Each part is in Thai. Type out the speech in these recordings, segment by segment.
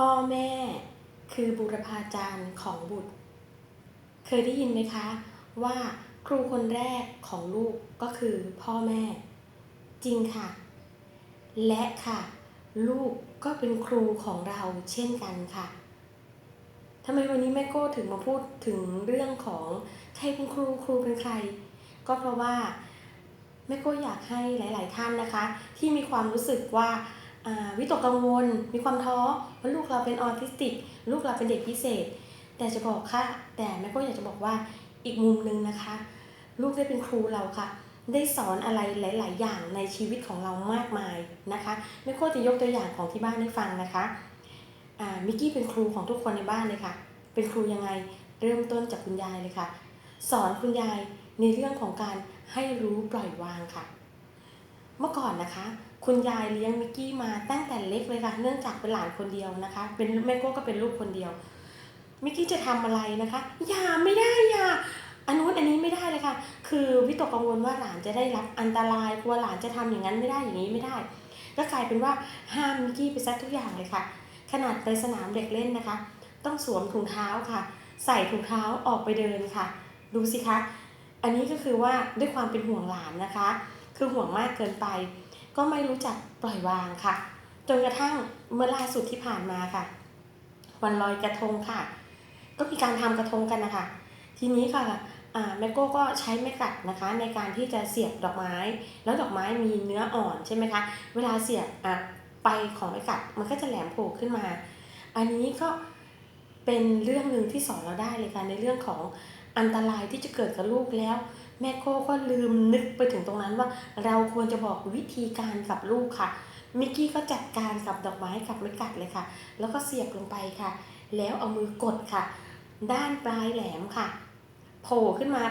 พ่อแม่คือบุรพาจารย์ของบุตร เคยได้ยินไหมคะ ว่าครูคนแรกของลูกก็คือพ่อแม่ จริงค่ะ และค่ะ ลูกก็เป็นครูของเราเช่นกันค่ะทำไมวันนี้แม่โก้ถึงมาพูดถึงเรื่องของใครเป็นครูครูเป็นใคร ก็เพราะว่าแม่โก้อยากให้หลาย ๆ ท่านนะคะ ที่มีความรู้สึกว่าอ่า วิตกกังวล มีความท้อว่าลูกเราเป็นออทิสติก ลูกเราเป็นเด็กพิเศษ แต่จะบอกค่ะ แต่แม่ก็อยากจะบอกว่าอีกมุมหนึ่งนะคะ ลูกได้เป็นครูเราค่ะ ได้สอนอะไรหลาย ๆ อย่างในชีวิตของเรามากมายนะคะแม่โก้จะยกตัวอย่างของที่บ้านให้ฟังนะคะมิกกี้เป็นครูของทุกคนในบ้านเลยค่ะ เป็นครูยังไงเริ่มต้นจากคุณยายเลยค่ะ สอนคุณยายในเรื่องของการให้รู้ปล่อยวางค่ะ เมื่อก่อนนะคะ คุณยายเลี้ยงมิกกี้มาตั้งแต่เล็กเลยค่ะ เนื่องจากเป็นหลานคนเดียวนะคะ เป็นแม่โก้ก็เป็นลูกคนเดียว มิกกี้จะทำอะไรนะคะ อย่าไม่ได้อย่าอันนู้นอันนี้ไม่ได้เลยค่ะ คือวิตกกังวลว่าหลานจะได้รับอันตรายกลัวหลานจะทำอย่างนั้นไม่ได้อย่างนี้ไม่ได้ ก็กลายเป็นว่าห้ามมิกกี้ไปซะทุกอย่างเลยค่ะ ขนาดไปสนามเด็กเล่นนะคะ ต้องสวมถุงเท้าค่ะ ใส่ถุงเท้าออกไปเดินค่ะ ดูสิคะ อันนี้ก็คือว่าด้วยความเป็นห่วงหลานนะคะ คือห่วงมากเกินไป ก็ไม่รู้จักปล่อยวางค่ะ จนกระทั่งเมื่อล่าสุดที่ผ่านมาค่ะ วันลอยกระทงค่ะ ก็มีการทำกระทงกันนะคะ ทีนี้ค่ะอ่าแมโก้ก็ใช้ไม้กัดนะคะ ในการที่จะเสียบดอกไม้ แล้วดอกไม้มีเนื้ออ่อนใช่ไหมคะ เวลาเสียบอะไปของไม้กัดมันก็จะแหลมโผล่ขึ้นมา อันนี้ก็เป็นเรื่องหนึ่งที่สอนเราได้เลยค่ะในเรื่องของอันตรายที่จะเกิดกับลูกแล้ว แม่โก้ก็ลืมนึกไปถึงตรงนั้นว่า เราควรจะบอกวิธีการกับลูกค่ะ มิกกี้ก็จัดการกับดอกไม้กับไม้กัดเลยค่ะ แล้วก็เสียบลงไปค่ะ แล้วเอามือกดค่ะ ด้านปลายแหลมค่ะ โผล่ขึ้นมา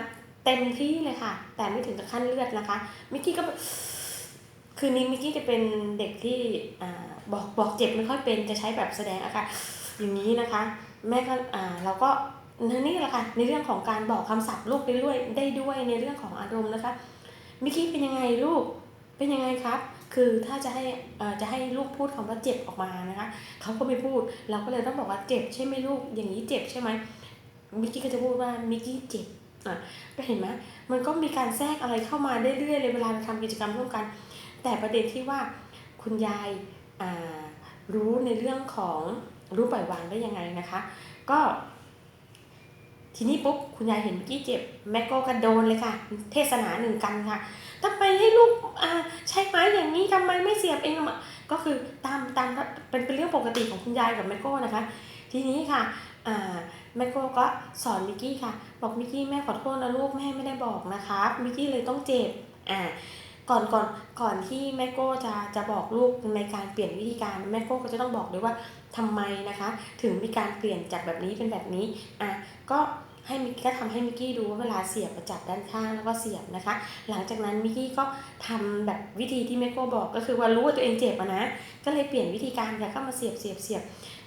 เต็มที่เลยค่ะ แต่ไม่ถึงกับขั้นเลือดนะคะ มิกกี้ก็คืนนี้มิกกี้จะเป็นเด็กที่บอกบอกเจ็บไม่ค่อยเป็นจะใช้แบบแสดงอาการอย่างนี้นะคะ แม่ก็เราก็ นี่แหละค่ะในเรื่องของการบอกคำศัพท์ลูกได้ด้วยได้ด้วยในเรื่องของอารมณ์นะคะมิกกี้เป็นยังไงลูกเป็นยังไงครับ คือถ้าจะให้อ่อจะให้ลูกพูดคำว่าเจ็บออกมานะคะเขาก็ไม่พูดเราก็เลยต้องบอกว่าเจ็บใช่ไหมลูกอย่างนี้เจ็บใช่ไหมมิกกี้ก็จะพูดว่ามิกกี้เจ็บอะก็เห็นไหมมันก็มีการแทรกอะไรเข้ามาเรื่อยๆเลยเวลาเราทำกิจกรรมร่วมกัน แต่ประเด็นที่ว่าคุณยายอ่ารู้ในเรื่องของรู้ปล่อยวางได้ยังไงนะคะ ก็ ทีนี้ปุ๊บคุณยายเห็นมิกกี้เจ็บแม่โก้ก็โดนเลยค่ะ เทศนาหนึ่งกันค่ะทำไมให้ลูกอ่าใช้ไม้อย่างนี้ทำไมไม่เสียบเองก็คือตามตามเป็นเป็นเรื่องปกติของคุณยายกับแม่โก้นะคะ ทีนี้ค่ะอ่าแม่โก้ก็สอนมิกกี้ค่ะ บอกมิกกี้แม่ขอโทษนะลูกแม่ไม่ได้บอกนะคะมิกกี้เลยต้องเจ็บอ่าก่อนก่อนก่อนที่แม่โก้จะจะบอกลูกในการเปลี่ยนวิธีการแม่โก้ก็จะต้องบอกด้วยว่า ทำไมนะคะ ถึงมีการเปลี่ยนจากแบบนี้เป็นแบบนี้อะก็ให้มิกก็ทำให้มิกกี้ดูว่าเวลาเสียบมาจับด้านข้างแล้วก็เสียบนะคะ หลังจากนั้นมิกกี้ก็ทำแบบวิธีที่แม่โก้บอกก็คือว่ารู้ว่าตัวเองเจ็บนะ ก็เลยเปลี่ยนวิธีการค่ะก็มาเสียบเสียบเสียบ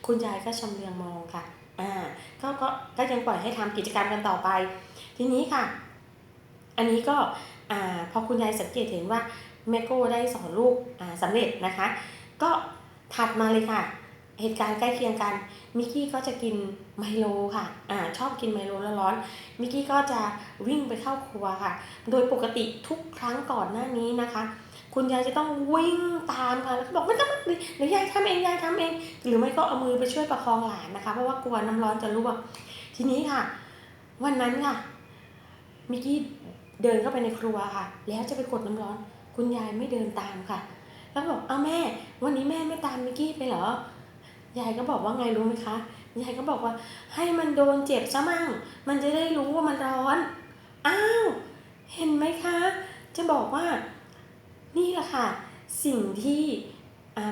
คุณยายก็ชำเลืองมองค่ะอ่าก็ก็ก็ยังปล่อยให้ทำกิจกรรมกันต่อไป ทีนี้ค่ะ อันนี้ก็อ่าพอคุณยายสังเกตเห็นว่าแม่โก้ได้สอนลูกอ่าสำเร็จนะคะ ก็ถัดมาเลยค่ะ เหตุการณ์ใกล้เคียงกัน มิกกี้ก็จะกินไมโลค่ะ อ่า ชอบกินไมโลร้อนๆ มิกกี้ก็จะวิ่งไปเข้าครัวค่ะ โดยปกติทุกครั้งก่อนหน้านี้นะคะ คุณยายจะต้องวิ่งตามค่ะ แล้วก็บอกไม่ต้องเดี๋ยวยายทำเอง ยายทำเอง หรือไม่ก็เอามือไปช่วยประคองหลานนะคะ เพราะว่ากลัวน้ำร้อนจะลวก ทีนี้ค่ะ วันนั้นค่ะ มิกกี้เดินเข้าไปในครัวค่ะ แล้วจะไปกดน้ำร้อน คุณยายไม่เดินตามค่ะ แล้วบอก เอาแม่ วันนี้แม่ไม่ตามมิกกี้ไปเหรอ ยายก็บอกว่าไงรู้ไหมคะ ยายก็บอกว่า ให้มันโดนเจ็บซะมั่ง มันจะได้รู้ว่ามันร้อน อ้าว เห็นไหมคะ จะบอกว่า นี่แหละค่ะ สิ่งที่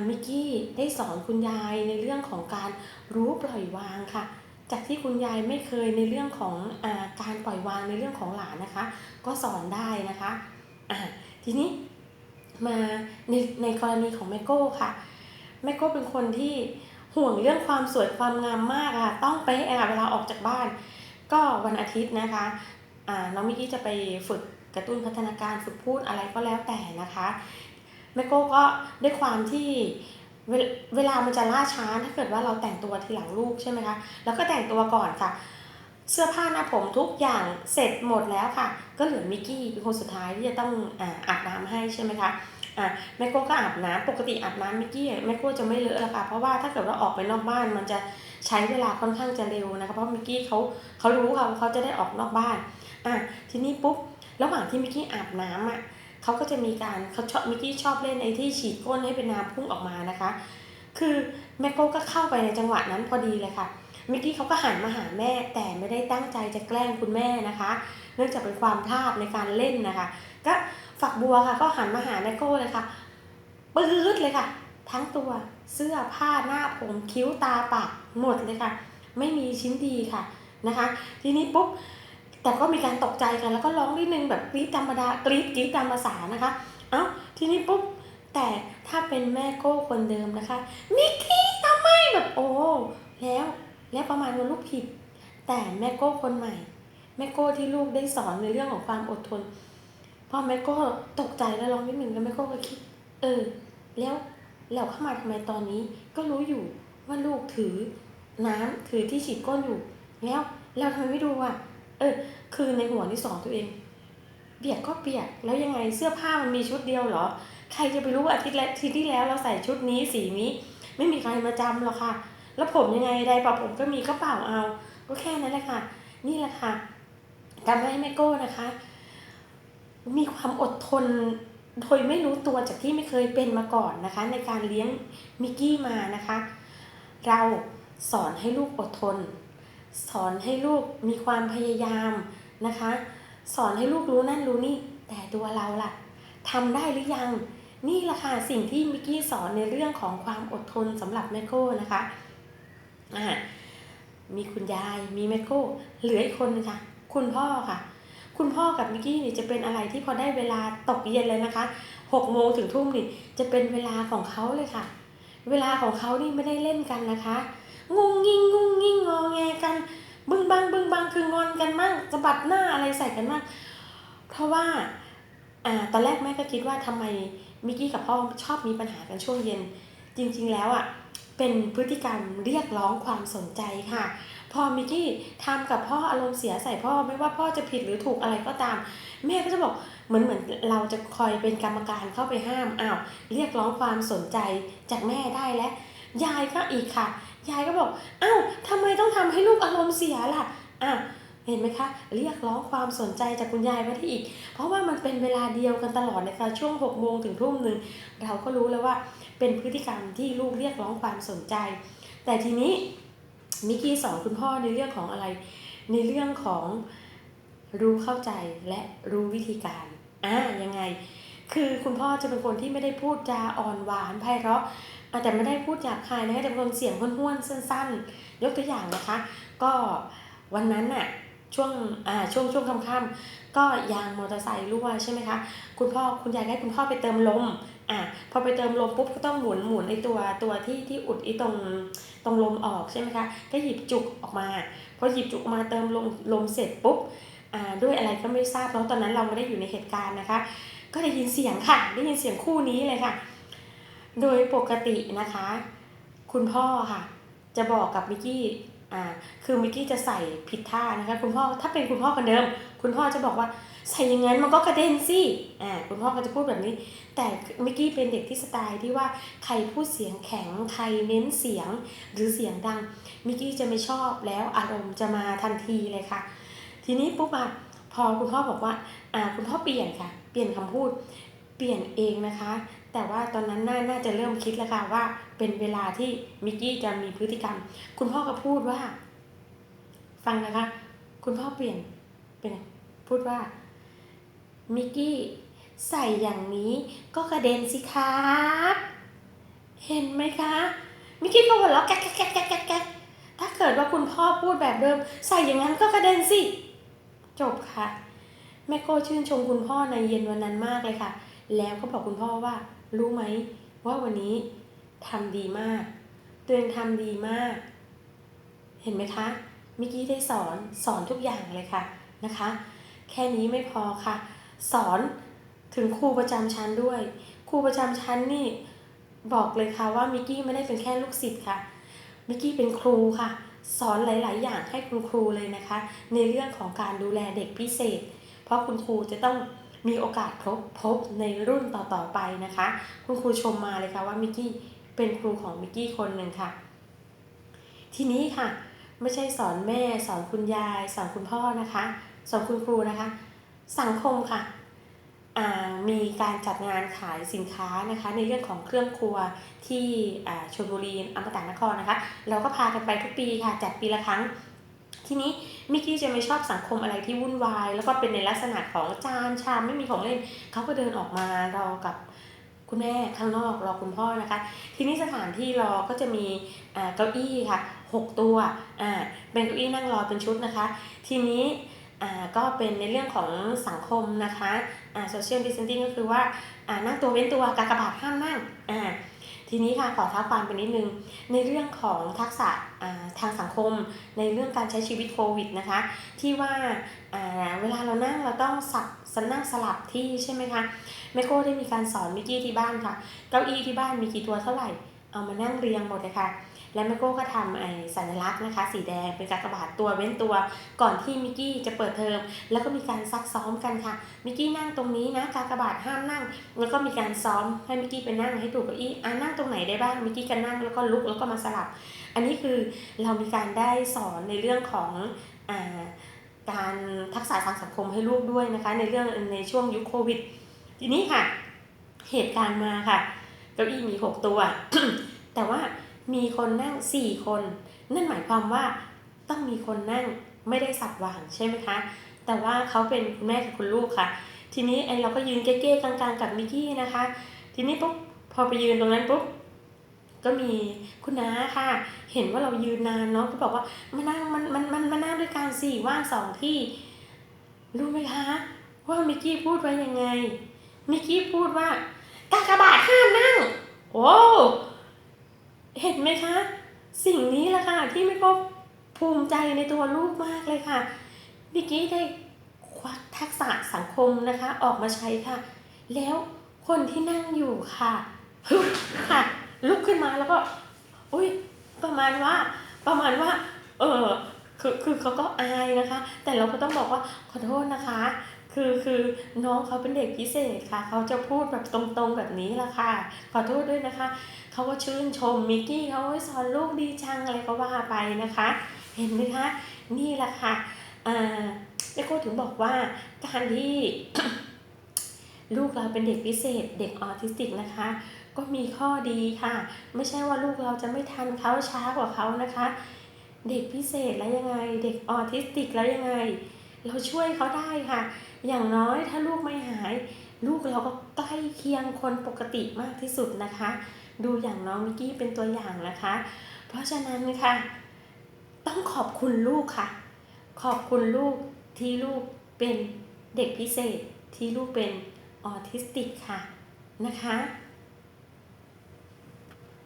มิกกี้ได้สอนคุณยายในเรื่องของการรู้ปล่อยวางค่ะ จากที่คุณยายไม่เคยในเรื่องของอการปล่อยวางในเรื่องของหลานนะคะ ก็สอนได้นะคะอ่าทีนี้มาในในกรณีของแมโก้ค่ะแมโก้เป็นคนที่ ห่วงเรื่องความสวยความงามมากค่ะ ต้องเป๊ะค่ะเวลาออกจากบ้าน ก็วันอาทิตย์นะคะอ่าน้องมิกกี้จะไปฝึกกระตุ้นพัฒนาการฝึกพูดอะไรก็แล้วแต่นะคะแม่โก้ก็ด้วยความที่เวลเวลามันจะล่าช้าถ้าเกิดว่าเราแต่งตัวทีหลังลูกใช่ไหมคะแล้วก็แต่งตัวก่อนค่ะ เสื้อผ้าหน้าผมทุกอย่างเสร็จหมดแล้วค่ะ ก็เหลือมิกกี้เป็นคนสุดท้ายที่จะต้องออาบน้ำให้ใช่ไหมคะ อะแม่โก้ก็อาบน้ำปกติอาบน้ำมิกกี้แม่โก้จะไม่เลอะละค่ะเพราะว่าถ้าเกิดว่าออกไปนอกบ้านมันจะใช้เวลาค่อนข้างจะเร็วนะคะเพราะมิกกี้เขาเขารู้ค่ะว่าเขาจะได้ออกนอกบ้านอะทีนี้ปุ๊บระหว่างที่มิกกี้อาบน้ำอะเขาก็จะมีการเขาชอบมิกกี้ชอบเล่นไอ้ที่ฉีดก้นให้เป็นน้ำพุ่งออกมานะคะ คือแม่โก้ก็เข้าไปในจังหวะนั้นพอดีเลยค่ะ มิกกี้เขาก็หันมาหาแม่แต่ไม่ได้ตั้งใจจะแกล้งคุณแม่นะคะ เนื่องจากเป็นความพลาดในการเล่นนะคะ ก็ฝักบัวค่ะก็หันมาหาแม่โก้เลยค่ะปื๊ดเลยค่ะ ทั้งตัวเสื้อผ้าหน้าผมคิ้วตาปากหมดเลยค่ะ ไม่มีชิ้นดีค่ะนะคะ ทีนี้ปุ๊บแต่ก็มีการตกใจกันแล้วก็ร้องนิดนึงแบบกรี๊ดธรรมดากรี๊ดกรี๊ดตามภาษานะคะ เอ้าทีนี้ปุ๊บแต่ถ้าเป็นแม่โก้คนเดิมนะคะมิกกี้ทำไมแบบโอ้แล้ว แล้วประมาณว่าลูกผิด แต่แม่โก้คนใหม่ แม่โก้ที่ลูกได้สอนในเรื่องของความอดทนพอแม่โก้ตกใจแล้วร้องนิดหนึ่งแล้วแม่โก้ก็คิด เออ แล้วแล้วเข้ามาทำไมตอนนี้ก็รู้อยู่ว่าลูกถือน้ำถือที่ฉีดก้นอยู่ แล้วเราทำไมไม่ดูอะ เออ คือในหัวนี่สอนตัวเอง เปียกก็เปียกแล้วยังไงเสื้อผ้ามันมีชุดเดียวเหรอ ใครจะไปรู้ว่าอาทิตย์และอาทิตย์ที่แล้วเราใส่ชุดนี้สีนี้ ไม่มีใครมาจำหรอกค่ะ แล้วผมยังไงใดเป่าผมก็มีก็เปล่าเอา ก็แค่นั้นแหละค่ะ นี่แหละค่ะทำให้แม่โก้นะคะ มีความอดทนโดยไม่รู้ตัวจากที่ไม่เคยเป็นมาก่อนนะคะ ในการเลี้ยงมิกกี้มานะคะ เราสอนให้ลูกอดทน สอนให้ลูกมีความพยายามนะคะ สอนให้ลูกรู้นั่นรู้นี่ แต่ตัวเราล่ะทำได้หรือยัง นี่แหละค่ะสิ่งที่มิกกี้สอนในเรื่องของความอดทนสำหรับแม่โก้นะคะ อ่ามีคุณยายมีแม่โก้เหลืออีกคนนึงค่ะ คุณพ่อค่ะ คุณพ่อกับมิกกี้นี่จะเป็นอะไรที่พอได้เวลาตกเย็นเลยนะคะหกโมงถึงทุ่มนี่จะเป็นเวลาของเขาเลยค่ะ เวลาของเขานี่ไม่ได้เล่นกันนะคะงุงงิงงุงงิงงอแงกันบึ้งบังบึ้งบังคืองอนกันมั่งสะบัดหน้าอะไรใส่กันมั่งเพราะว่าอ่าตอนแรกแม่ก็คิดว่าทำไมมิกกี้กับพ่อชอบมีปัญหากันช่วงเย็น จริง ๆ แล้วอะ เป็นพฤติกรรมเรียกร้องความสนใจค่ะ พอมิกกี้ทำกับพ่ออารมณ์เสียใส่พ่อไม่ว่าพ่อจะผิดหรือถูกอะไรก็ตาม แม่ก็จะบอกเหมือนเหมือนเราจะคอยเป็นกรรมการเข้าไปห้ามอ้าวเรียกร้องความสนใจจากแม่ได้แล้วยายก็อีกค่ะ ยายก็บอกอ้าวทำไมต้องทำให้ลูกอารมณ์เสียล่ะอะเห็นไหมคะ เรียกร้องความสนใจจากคุณยายมาที่อีก เพราะว่ามันเป็นเวลาเดียวกันตลอดนะคะช่วง6กโมงถึงทุ่มหนึ่งเราก็รู้แล้วว่า เป็นพฤติกรรมที่ลูกเรียกร้องความสนใจ แต่ทีนี้มิกกี้สอนคุณพ่อในเรื่องของอะไร ในเรื่องของรู้เข้าใจและรู้วิธีการอ่ายังไง คือคุณพ่อจะเป็นคนที่ไม่ได้พูดจาอ่อนหวานไพเราะแต่ไม่ได้พูดหยาบคายนะคะแต่เป็นคนเสียงห้วนๆสั้น ๆ ยกตัวอย่างนะคะ ก็วันนั้นน่ะช่วงอ่าช่วงช่วงค่ำๆก็ยางมอเตอร์ไซค์รั่วใช่ไหมคะ คุณพ่อคุณยายให้คุณพ่อไปเติมลม อะพอไปเติมลมปุ๊บก็ต้องหมุนหมุนไอตัวตัวที่ที่อุดไอตรงตรงลมออกใช่ไหมคะก็หยิบจุกออกมาพอหยิบจุกออกมาเติมลมลมเสร็จปุ๊บอ่าด้วยอะไรก็ไม่ทราบเพราะตอนนั้นเราไม่ได้อยู่ในเหตุการณ์นะคะ ก็ได้ยินเสียงค่ะได้ยินเสียงคู่นี้เลยค่ะ โดยปกตินะคะ คุณพ่อค่ะ จะบอกกับมิกกี้อ่าคือมิกกี้จะใส่ผิดท่านะคะ คุณพ่อถ้าเป็นคุณพ่อคนเดิม คุณพ่อจะบอกว่า ใส่อย่างนั้นมันก็กระเด็นสิอ่าคุณพ่อก็จะพูดแบบนี้ แต่มิกกี้เป็นเด็กที่สไตล์ที่ว่าใครพูดเสียงแข็งใครเน้นเสียงหรือเสียงดังมิกกี้จะไม่ชอบแล้วอารมณ์จะมาทันทีเลยค่ะ ทีนี้ปุ๊บอะพอคุณพ่อบอกว่าอ่าคุณพ่อเปลี่ยนค่ะ เปลี่ยนคำพูดเปลี่ยนเองนะคะ แต่ว่าตอนนั้นน่านาจะเริ่มคิดแล้วค่ะว่าเป็นเวลาที่มิกกี้จะมีพฤติกรรม คุณพ่อก็พูดว่า ฟังนะคะ คุณพ่อเปลี่ยนเป็นพูดว่า มิกกี้ใส่อย่างนี้ก็กระเด็นสิครับ เห็นไหมคะ มิกกี้ก็หัวเราะแก๊กแก๊กแก๊กแก๊กแก๊กแก๊กถ้าเกิดว่าคุณพ่อพูดแบบเดิม ใส่อย่างนั้นก็กระเด็นสิ จบค่ะ แม่โก้ชื่นชมคุณพ่อในเย็นวันนั้นมากเลยค่ะ แล้วก็บอกคุณพ่อว่า รู้ไหมว่าวันนี้ทำดีมาก ตัวเองทำดีมาก เห็นไหมคะมิกกี้ได้สอนสอนทุกอย่างเลยค่ะนะคะ แค่นี้ไม่พอค่ะ สอนถึงครูประจำชั้นด้วย ครูประจำชั้นนี่บอกเลยค่ะว่ามิกกี้ไม่ได้เป็นแค่ลูกศิษย์ค่ะ มิกกี้เป็นครูค่ะ สอนหลาย ๆ อย่างให้คุณครูเลยนะคะ ในเรื่องของการดูแลเด็กพิเศษ เพราะคุณครูจะต้องมีโอกาสพบพบในรุ่นต่อ ๆ ไปนะคะ คุณครูชมมาเลยค่ะว่ามิกกี้เป็นครูของมิกกี้คนหนึ่งค่ะ ทีนี้ค่ะ ไม่ใช่สอนแม่ สอนคุณยาย สอนคุณพ่อนะคะ สอนคุณครูนะคะ สังคมค่ะ มีการจัดงานขายสินค้านะคะในเรื่องของเครื่องครัวที่ชลบุรีอมตะนครนะคะ เราก็พากันไปทุกปีค่ะจัดปีละครั้ง ทีนี้มิกกี้จะไม่ชอบสังคมอะไรที่วุ่นวาย แล้วก็เป็นในลักษณะของจานชามไม่มีของเล่นเขาก็เดินออกมารอกับคุณแม่ข้างนอกรอคุณพ่อนะคะ ทีนี้สถานที่รอก็จะมีเก้าอี้ค่ะหกตัวอ่าเป็นเก้าอี้นั่งรอเป็นชุดนะคะ ทีนี้ ก็เป็นในเรื่องของสังคมนะคะอ่า social distancing ก็คือว่าอ่านั่งตัวเว้นตัวกากบาทห้ามนั่งอ่าทีนี้ค่ะขอท้าความไปนิดนึงในเรื่องของทักษะทางสังคม ในเรื่องการใช้ชีวิตโควิดนะคะที่ว่าเวลาเรานั่งเราต้องสับสนั่งสลับที่ใช่ไหมคะแม่โก้ได้มีการสอนมิกกี้ที่บ้านค่ะ เก้าอี้ที่บ้านมีกี่ตัวเท่าไหร่เอามานั่งเรียงหมดเลยค่ะ และแมโก้ก็ทำไอ้สัญลักษณ์นะคะ สีแดงเป็นกากบาทตัวเว้นตัว ก่อนที่มิกกี้จะเปิดเทอมแล้วก็มีการซักซ้อมกันค่ะมิกกี้นั่งตรงนี้นะกากบาทห้ามนั่ง แล้วก็มีการซ้อมให้มิกกี้ไปนั่งให้ถูกเก้าอี้อ่านั่งตรงไหนได้บ้างมิกกี้ก็นั่งแล้วก็ลุกแล้วก็มาสลับ อันนี้คือเรามีการได้สอนในเรื่องของอ่าการทักษะทางสังคมให้ลูกด้วยนะคะ ในเรื่องในช่วงยุคโควิด ทีนี้ค่ะ เหตุการณ์มาค่ะ เก้าอี้มีหกตัว แต่ว่า มีคนนั่งสี่คน นั่นหมายความว่าต้องมีคนนั่งไม่ได้สับวางใช่ไหมคะ แต่ว่าเขาเป็นคุณแม่กับคุณลูกค่ะ ทีนี้ไอเราก็ยืนเก้ๆกลางๆกับมิกกี้นะคะ ทีนี้ปุ๊บพอไปยืนตรงนั้นปุ๊บก็มีคุณน้าค่ะ เห็นว่าเรายืนนานเนาะก็บอกว่ามานั่งมันมันมันมานั่งด้วยกันสี่ว่างสองที่ รู้ไหมคะ ว่ามิกกี้พูดไว้ยังไงมิกกี้พูดว่ากากบาทห้ามนั่ง โอ้เห็นไหมคะ สิ่งนี้แหละค่ะ ที่ไม่ก็ ภูมิใจในตัวลูกมากเลยค่ะมิกกี้ได้ควักทักษะสังคมนะคะ ออกมาใช้ค่ะ แล้วคนที่นั่งอยู่ค่ะฮึค่ะ ลุกขึ้นมาแล้วก็ อุ้ยประมาณว่า ประมาณว่า เออคือคือเขาก็อายนะคะ แต่เราก็ต้องบอกว่าขอโทษนะคะ คือคือน้องเขาเป็นเด็กพิเศษค่ะ เขาจะพูดแบบตรงๆแบบนี้ละค่ะ ขอโทษด้วยนะคะ เขาก็ชื่นชมมิกกี้เขาโอ้ยสอนลูกดีจังอะไรก็ว่าไปนะคะ เห็นไหมคะนี่แหละค่ะอ่าแม่โก้ถึงบอกว่าการที่ลูกเราเป็นเด็กพิเศษ เด็กออทิสติกนะคะ ก็มีข้อดีค่ะ ไม่ใช่ว่าลูกเราจะไม่ทันเขาช้ากว่าเขานะคะ เด็กพิเศษแล้วยังไง เด็กออทิสติกแล้วยังไง เราช่วยเขาได้ค่ะ อย่างน้อยถ้าลูกไม่หาย ลูกเราก็ใกล้เคียงคนปกติมากที่สุดนะคะ ดูอย่างน้องมิกกี้เป็นตัวอย่างนะคะ เพราะฉะนั้นค่ะ ต้องขอบคุณลูกค่ะ ขอบคุณลูกที่ลูกเป็นเด็กพิเศษที่ลูกเป็นออทิสติกค่ะนะคะ